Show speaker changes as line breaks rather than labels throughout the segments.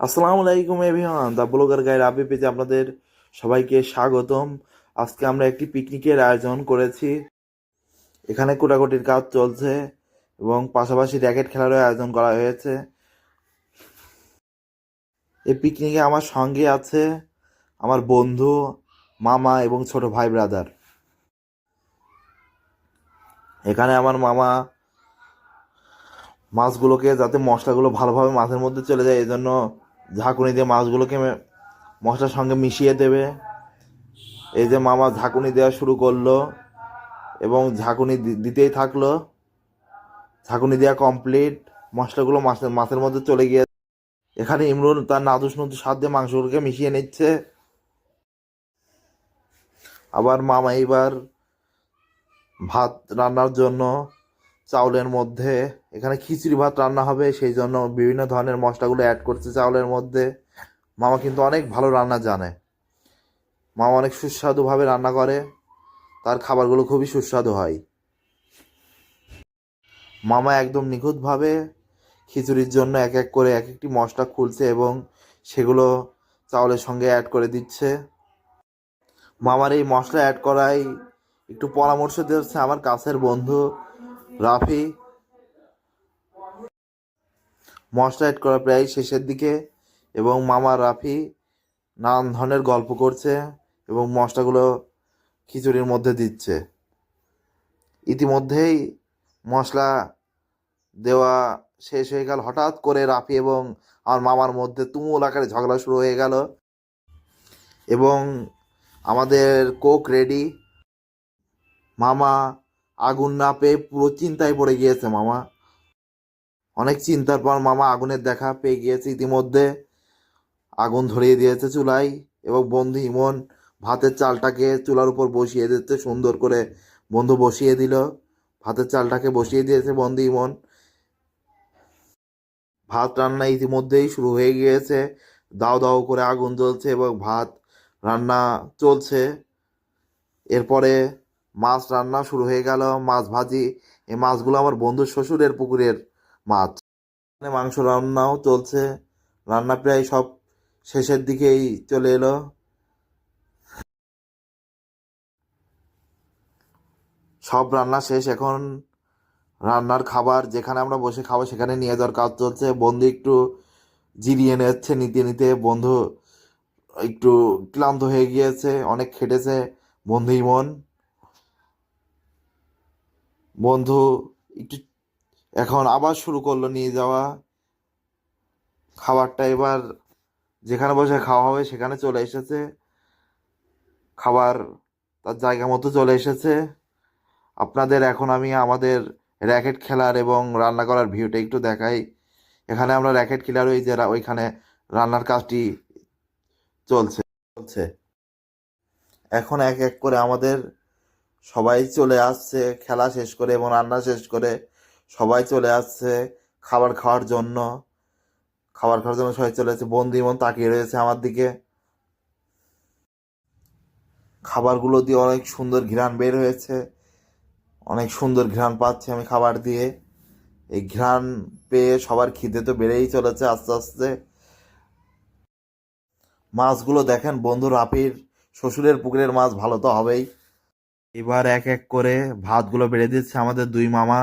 আসসালামু আলাইকুম avian the blogger guide আবি পেজে আপনাদের সবাইকে স্বাগতম। আজকে আমরা একটি পিকনিকের আয়োজন করেছি। এখানে কোটাকুটির কাজ চলছে এবং পাশাপাশি র্যাকেট খেলারও আয়োজন করা হয়েছে। এই পিকনিকে আমার সঙ্গে আছে আমার বন্ধু, মামা এবং ছোট ভাই ব্রাদার। এখানে আমার মামা মাছগুলোকে যাতে মশলাগুলো ভালোভাবে মাছের মধ্যে চলে যায় এই জন্য ঝাঁকুনি দিয়ে মাছগুলোকে মশলার সঙ্গে মিশিয়ে দেবে। এই যে মামা ঝাঁকুনি দেওয়া শুরু করল এবং ঝাঁকুনি দিতেই থাকল। ঝাঁকুনি দেওয়া কমপ্লিট মশলাগুলো মাছের মাছের মধ্যে চলে গিয়ে এখানে ইমরুল তার নাদুস নদু স্বাদ দিয়ে মাংসগুলোকে মিশিয়ে নিচ্ছে। আবার মামা এইবার ভাত রান্নার জন্য চাউলের মধ্যে। এখানে খিচুড়ি ভাত রান্না হবে, সেই জন্য বিভিন্ন ধরনের মশলাগুলো অ্যাড করছে চাউলের মধ্যে। মামা কিন্তু অনেক ভালো রান্না জানে। মামা অনেক সুস্বাদুভাবে রান্না করে। তার খাবারগুলো খুবই সুস্বাদু হয়। মামা একদম নিখুঁতভাবে খিচুড়ির জন্য এক এক করে এক একটি মশলা খুলছে এবং সেগুলো চাউলের সঙ্গে অ্যাড করে দিচ্ছে। মামার এই মশলা অ্যাড করাই একটু পরামর্শ দিচ্ছে আমার কাছের বন্ধু। রাফি মশলা অ্যাড করা প্রায় শেষের দিকে এবং মামা রাফি নানান ধরনের গল্প করছে এবং মশলাগুলো খিচুড়ির মধ্যে দিচ্ছে। ইতিমধ্যেই মশলা দেওয়া শেষ হয়ে গেল। হঠাৎ করে রাফি এবং আমার মামার মধ্যে তুমুল আকারে ঝগড়া শুরু হয়ে গেল এবং আমাদের কোক রেডি। মামা আগুন না পেয়ে পুরো চিন্তায় পড়ে গিয়েছে মামা। অনেক চিন্তার পর মামা আগুনের দেখা পেয়ে গিয়েছে ইতিমধ্যে। আগুন ধরিয়ে দিয়েছে চুলায় এবং বন্ধু ইমন ভাতের চালটাকে চুলার উপর বসিয়ে দিতে সুন্দর করে বন্ধু বসিয়ে দিল। ভাতের চালটাকে বসিয়ে দিয়েছে বন্ধু ইমন। ভাত রান্না ইতিমধ্যেই শুরু হয়ে গিয়েছে। দাও দাও করে আগুন জ্বলছে এবং ভাত রান্না চলছে। এরপরে মাছ রান্না শুরু হয়ে গেল, মাছ ভাজি। এই মাছগুলো আমার বন্ধুর শ্বশুরের পুকুরের মাছ। এখানে মাংস রান্নাও চলছে, রান্না প্রায় সব শেষের দিকেই চলে এলো। সব রান্না শেষ, এখন রান্নার খাবার যেখানে আমরা বসে খাব সেখানে নিয়ে যাওয়ার কাজ চলছে। বন্ধু একটু জিরিয়ে নিচ্ছে নিতে নিতে বন্ধু একটু ক্লান্ত হয়ে গিয়েছে, অনেক খেটেছে বন্ধু ইমন বন্ধু, একটু এখন আবার শুরু করল নিয়ে যাওয়া। খাবারটা এবার যেখানে বসে খাওয়া হবে সেখানে চলে এসেছে। খাবার তার জায়গা মতো চলে এসেছে। আপনাদের এখন আমি আমাদের র্যাকেট খেলার এবং রান্না করার ভিউটা একটু দেখাই। এখানে আমরা র্যাকেট খেলার ওই যে ওইখানে রান্নার কাজটি চলছে। চলছে। এখন এক এক করে আমাদের সবাই চলে আসছে, খেলা শেষ করে এবং রান্না শেষ করে সবাই চলে আসছে খাবার খাওয়ার জন্য। খাবার খাওয়ার জন্য সবাই চলে আসছে, বন্ধু ইমন তাকিয়ে রয়েছে আমার দিকে। খাবারগুলো দিয়ে অনেক সুন্দর ঘ্রাণ বের হয়েছে। অনেক সুন্দর ঘ্রাণ পাচ্ছি আমি খাবার দিয়ে। এই ঘ্রাণ পেয়ে সবার খিদে তো বেড়েই চলেছে আস্তে আস্তে। মাছগুলো দেখেন বন্ধু রাফির শ্বশুরের পুকুরের মাছ ভালো তো হবেই। এবার এক এক করে ভাতগুলো বেড়ে দিচ্ছে আমাদের দুই মামা।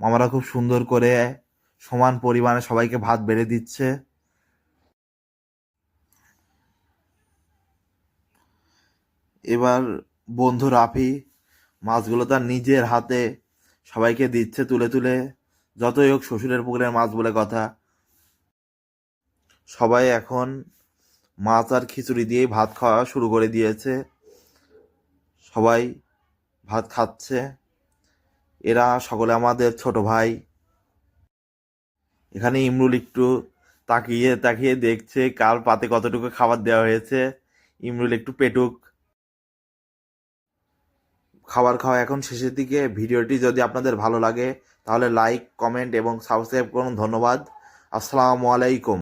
মামারা খুব সুন্দর করে সমান পরিমাণে সবাইকে ভাত বেড়ে দিচ্ছে। এবার বন্ধু রাফি মাছগুলো তার নিজের হাতে সবাইকে দিচ্ছে তুলে তুলে। যতই হোক শ্বশুরের পুকুরের মাছ বলে কথা। সবাই এখন মাছ আর খিচুড়ি দিয়েই ভাত খাওয়া শুরু করে দিয়েছে। সবাই ভাত খাচ্ছে। এরা সকলে আমাদের ছোট ভাই। এখানে ইমরুল একটু তাকিয়ে তাকিয়ে দেখছে কার পাতে কতটুকু খাবার দেওয়া হয়েছে। ইমরুল একটু পেটুক। খাবার খাওয়া এখন শেষের দিকে। ভিডিওটি যদি আপনাদের ভালো লাগে, তাহলে লাইক কমেন্ট এবং সাবস্ক্রাইব করুন। ধন্যবাদ। আসসালামু আলাইকুম।